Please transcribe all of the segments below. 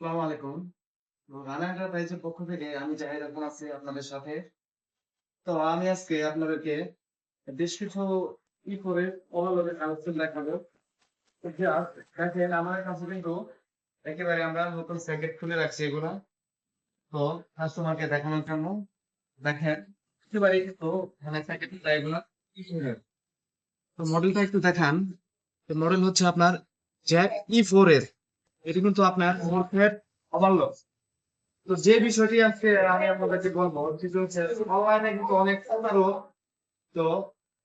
আসসালামু আলাইকুম। রানা এন্টারপ্রাইজের পক্ষ থেকে আমি জাহিদ এখন আছি আপনাদের সাথে। তো আমি আজকে আপনাদেরকে বেশ কিছু ই করে অবলম্বনের কালেকশন দেখাবো। দেখেন, আমার কাছে কিন্তু একেবারে আমরা নতুন প্যাকেট খুলে রাখছি এগুলা। তো কাস্টমারকে দেখানোর জন্য দেখেন, একেবারে কিন্তু এখানে প্যাকেট এগুলা। তো মডেলটা একটু দেখান। তো মডেল হচ্ছে আপনার জ্যাক ই ফোর এর এটি কিন্তু আপনার ফোর ওভারলোড তো যে বিষয়টি আজকে আমি আপনাদেরকে বলব, সেটি হচ্ছে অনলাইনে কিন্তু অনেক প্রতারক তো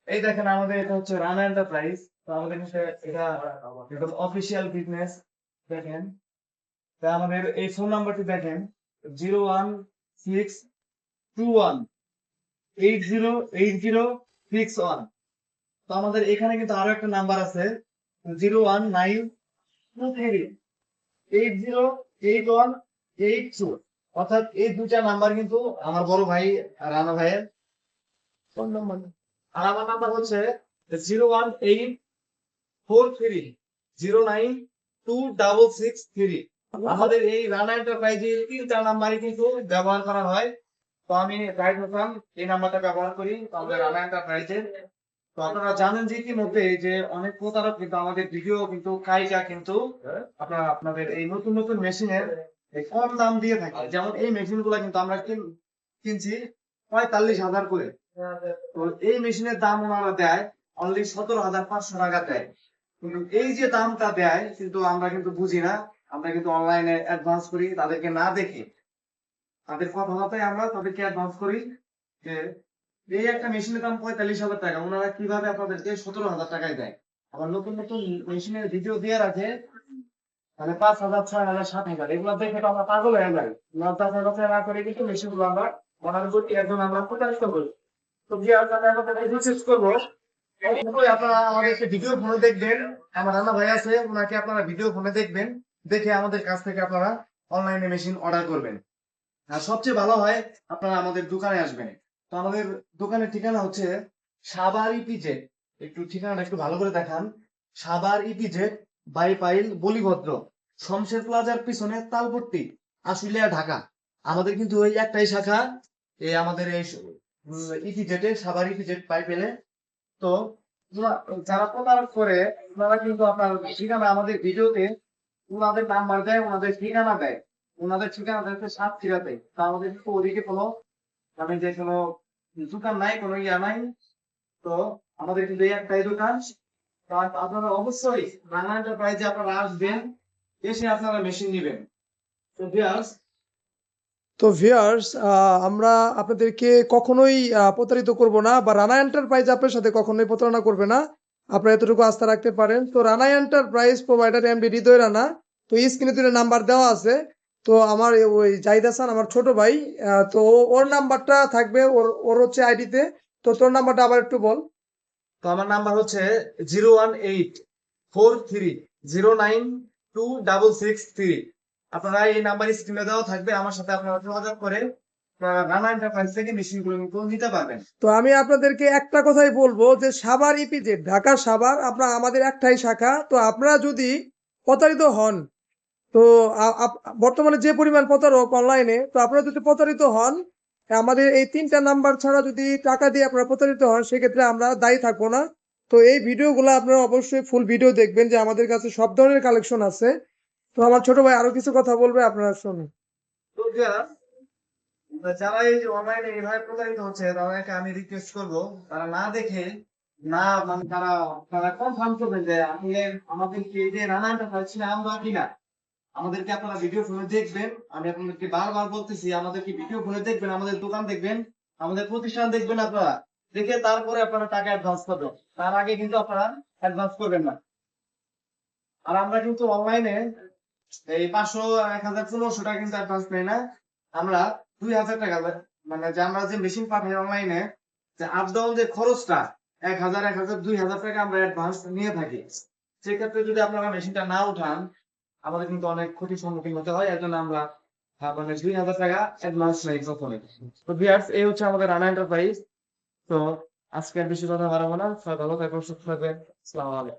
এই দেখেন আমাদের এটা হচ্ছে রানা এন্টারপ্রাইজ তো আমাদের এটা একদম অফিসিয়াল বিজনেস দেখেন, তা আমাদের এই ফোন নাম্বারটি দেখেন zero one six two one eight zero eight zero six one তো আমাদের এখানে কিন্তু আরও একটা নাম্বার আছে zero one nine three zero অর্থাৎ এই নাম্বার কিন্তু আমার বড় ভাই রানা ভাইয়ের ফোন আর আমার নাম্বার হচ্ছে zero one eight four three, zero nine two double six three. আমাদের এই রানা এন্টারপ্রাইজে তিনটা নাম্বারই কিন্তু ব্যবহার করা হয়। তো আমি গাইড হাসান এই নাম্বারটা ব্যবহার করি আমাদের রানা এন্টারপ্রাইজে তো আপনারা জানেন যে ইতিমধ্যে যে অনেক প্রতারক কিন্তু আমাদের ভিডিও কিন্তু কাইজা কিন্তু আপনারা আপনাদের এই নতুন নতুন মেশিনের কম দাম দিয়ে থাকে। যেমন এই মেশিনগুলা কিন্তু আমরা কিনছি পঁয়তাল্লিশ হাজার করে। তো এই মেশিনের দাম ওনারা দেয় অনলি সতেরো হাজার পাঁচশো টাকা দেয়। কিন্তু এই যে দামটা দেয় কিন্তু আমরা কিন্তু বুঝি না। আমরা কিন্তু অনলাইনে অ্যাডভান্স করি, তাদেরকে না দেখে। তাদের কথা মতোই আমরা তাদেরকে অ্যাডভান্স করি যে এই একটা মেশিনের দাম পঁয়তাল্লিশ হাজার টাকা। ওনারা কীভাবে আপনাদেরকে সতেরো হাজার টাকায় দেয়? আবার নতুন নতুন মেশিনের ভিডিও দিয়ে রাখে মানে পাঁচ হাজার, ছয় হাজার, সাত হাজার, এগুলো দেখে তো আমরা পাগল হয়ে যাই। না কথা না করে কিন্তু মেশিনগুলো আমরা অর্ডার করি একজন আমরা প্রতারিত করি। তো যে আপনারা আপনাদের রিসার্চ করব আপনারা আমাদেরকে ভিডিও ফোনে দেখবেন। আমার রান্না ভাই আছে, ওনাকে আপনারা ভিডিও ফোনে দেখবেন। দেখে আমাদের কাছ থেকে আপনারা অনলাইনে মেশিন অর্ডার করবেন। আর সবচেয়ে ভালো হয়, আপনারা আমাদের দোকানে আসবেন। তো আমাদের দোকানের ঠিকানা হচ্ছে সাবার ইপিজেড একটু ঠিকানাটা একটু ভালো করে দেখান। সাবার ইপিজেড বাইপাইল বলিভদ্র, শমশের প্লাজার পিছনে তালপট্টি, আশুলিয়া, ঢাকা। আমাদের কিন্তু ওই একটাই শাখা এই আমাদের এই ইপিজেটে সাবার ইপিজেড পাইপেলে তো যারা প্রতারক করে, ওনারা কিন্তু আপনার ঠিকানা আমাদের ভিডিওতে ওনাদের নাম্বার দেয়, ওনাদের ঠিকানা দেয়। ওনাদের ঠিকানা দেয় সাতক্ষীরাতে। তা আমাদের কিন্তু ওদিকে কোনো মানে যে কোনো দোকান নাই, কোনো ইয়া নাই, তো আমাদের কিন্তু একটাই দোকান। আপনারা অবশ্যই রানা এন্টারপ্রাইজে আপনারা আসবেন, এসে আপনারা মেশিন নিবেন। তো ভিউয়ার্স তো ভিউয়ার্স আমরা আপনাদেরকে কখনোই প্রতারিত করব না, বা রানা এন্টারপ্রাইজ আপনার সাথে কখনোই প্রতারণা করবে না। আপনারা এতটুকু আস্থা রাখতে পারেন। তো Rana enterprise provider MD Hriday Rana তো স্ক্রিনে দুটো নাম্বার দেওয়া আছে। তো আমার ওই জাহিদ হাসান আমার ছোট ভাই তো ওর নাম্বারটা থাকবে ওর ওর হচ্ছে আইডিতে। তো তোর নাম্বারটা আবার একটু বল। তো আমার নাম্বার হচ্ছে zero one eight four three zero nine two double six three. আপনারা এই নাম্বার স্ক্রিনে দেওয়া থাকবে আমার সাথে আপনারা যোগাযোগ করে নিতে পারবেন। তো আমি আপনাদেরকে একটা কথাই বলব যে সাভার ইপিজেড ঢাকা সাভার আপনার আমাদের একটাই শাখা। তো আপনারা যদি প্রতারিত হন তো বর্তমানে যে পরিমাণ প্রতারক অনলাইনে তো আপনারা যদি প্রতারিত হন আমাদের এই তিনটা নাম্বার ছাড়া যদি টাকা দিয়ে আপনারা প্রতারিত হন, সেক্ষেত্রে আমরা দায়ী থাকব না। তো এই ভিডিওগুলো আপনারা অবশ্যই ফুল ভিডিও দেখবেন যে আমাদের কাছে সব ধরনের কালেকশন আছে। তো আমার ছোট ভাই আরও কিছু কথা বলবে, আপনারা শুনুন। যারা এই অনলাইনে এইভাবে প্রতারিত হচ্ছে, তাদেরকে আমি রিকোয়েস্ট করব, তারা না দেখে, না মানে তারা তারা কনফার্ম করবেন যে আসলে আমাদেরকে এই যে রানা এন্টারপ্রাইজ ছিল, আমরা কিনা আমাদেরকে আপনারা ভিডিও ফোনে দেখবেন। আমি আপনাদেরকে বারবার বলতেছি, আমাদেরকে ভিডিও ফোনে দেখবেন, আমাদের দোকান দেখবেন, আমাদের প্রতিষ্ঠান দেখবেন আপনারা। দেখে তারপরে আপনারা টাকা অ্যাডভান্স করবেন। তার আগে কিন্তু আপনারা অ্যাডভান্স করবেন না। আর আমরা কিন্তু অনলাইনে এই পাঁচশো, এক হাজার, পনেরোশো টাকা কিন্তু অ্যাডভান্স নেই না। আমরা দুই হাজার টাকা মানে যে আমরা যে মেশিন পাঠাই অনলাইনে যে আপ ডাউন যে খরচটা, এক হাজার এক হাজার, দুই হাজার টাকা আমরা অ্যাডভান্স নিয়ে থাকি। সেক্ষেত্রে যদি আপনারা মেশিনটা না উঠান আমাদের কিন্তু অনেক ক্ষতির সম্মুখীন হতে হয় এর জন্য আমরা মানে দুই হাজার টাকা অ্যাডভান্স নেই কখনোই তো ভিয়ার্স এই হচ্ছে আমাদের রানা এন্টারপ্রাইজ তো আজকে আর বেশি কথা বাড়াবো না, সবাই ভালো থাকবেন, সুস্থ থাকবেন। আসসালামু